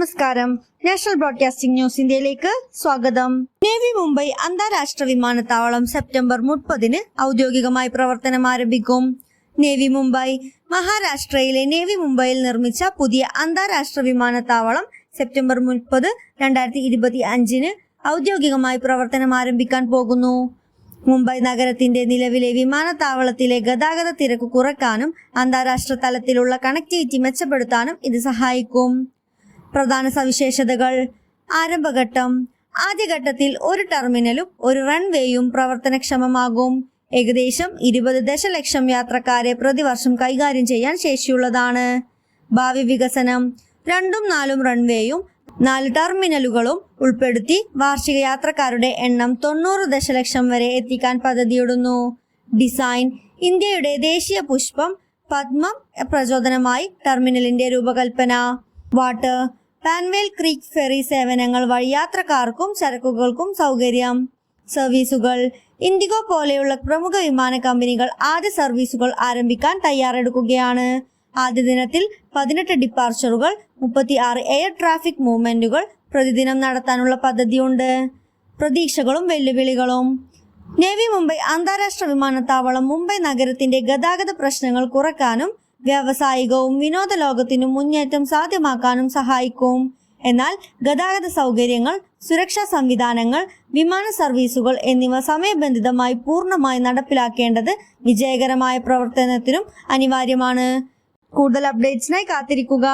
നമസ്കാരം. National broadcasting news ഇന്ത്യയിലേക്ക് സ്വാഗതം. നേവി മുംബൈ അന്താരാഷ്ട്ര വിമാനത്താവളം സെപ്റ്റംബർ മുപ്പതിന് ഔദ്യോഗികമായി പ്രവർത്തനം ആരംഭിക്കും. നേവി മുംബൈ മഹാരാഷ്ട്രയിലെ നേവി മുംബൈയിൽ നിർമ്മിച്ച പുതിയ അന്താരാഷ്ട്ര വിമാനത്താവളം സെപ്റ്റംബർ മുപ്പത് രണ്ടായിരത്തി ഇരുപത്തി അഞ്ചിന് ഔദ്യോഗികമായി പ്രവർത്തനം ആരംഭിക്കാൻ പോകുന്നു. മുംബൈ നഗരത്തിന്റെ നിലവിലെ വിമാനത്താവളത്തിലെ ഗതാഗത തിരക്ക് കുറയ്ക്കാനും അന്താരാഷ്ട്ര തലത്തിലുള്ള കണക്ടിവിറ്റി മെച്ചപ്പെടുത്താനും ഇത് സഹായിക്കും. പ്രധാന സവിശേഷതകൾ. ആരംഭഘട്ടം. ആദ്യഘട്ടത്തിൽ ഒരു ടെർമിനലും ഒരു റൺവേയും പ്രവർത്തനക്ഷമമാകും. ഏകദേശം ഇരുപത് ദശലക്ഷം യാത്രക്കാരെ പ്രതിവർഷം കൈകാര്യം ചെയ്യാൻ ശേഷിയുള്ളതാണ്. ഭാവി വികസനം. രണ്ടും നാലും റൺവേയും നാല് ടെർമിനലുകളും ഉൾപ്പെടുത്തി വാർഷിക യാത്രക്കാരുടെ എണ്ണം തൊണ്ണൂറ് ദശലക്ഷം വരെ എത്തിക്കാൻ പദ്ധതിയിടുന്നു. ഡിസൈൻ. ഇന്ത്യയുടെ ദേശീയ പുഷ്പം പത്മം പ്രചോദനമായി ടെർമിനലിന്റെ രൂപകൽപ്പന. വാട്ടർ പാൻവേൽ ക്രീക്ക് ഫെറി സേവനങ്ങൾ വഴി യാത്രക്കാർക്കും ചരക്കുകൾക്കും സൗകര്യം. സർവീസുകൾ. ഇൻഡിഗോ പോലെയുള്ള പ്രമുഖ വിമാന കമ്പനികൾ ആദ്യ സർവീസുകൾ ആരംഭിക്കാൻ തയ്യാറെടുക്കുകയാണ്. ആദ്യ ദിനത്തിൽ പതിനെട്ട് ഡിപ്പാർച്ചറുകൾ മുപ്പത്തി ആറ് എയർ ട്രാഫിക് മൂവ്മെന്റുകൾ പ്രതിദിനം നടത്താനുള്ള പദ്ധതിയുണ്ട്. പ്രതീക്ഷകളും വെല്ലുവിളികളും. നേവി മുംബൈ അന്താരാഷ്ട്ര വിമാനത്താവളം മുംബൈ നഗരത്തിന്റെ ഗതാഗത പ്രശ്നങ്ങൾ കുറയ്ക്കാനും വ്യാവസായികവും വിനോദ ലോകത്തിനും മുന്നേറ്റം സാധ്യമാക്കാനും സഹായിക്കും. എന്നാൽ ഗതാഗത സൗകര്യങ്ങൾ സുരക്ഷാ സംവിധാനങ്ങൾ വിമാന സർവീസുകൾ എന്നിവ സമയബന്ധിതമായി പൂർണമായി നടപ്പിലാക്കേണ്ടത് വിജയകരമായ പ്രവർത്തനത്തിനും അനിവാര്യമാണ്. കൂടുതൽ അപ്ഡേറ്റ്സിനായി കാത്തിരിക്കുക.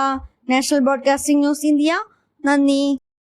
National broadcasting news India. നന്ദി.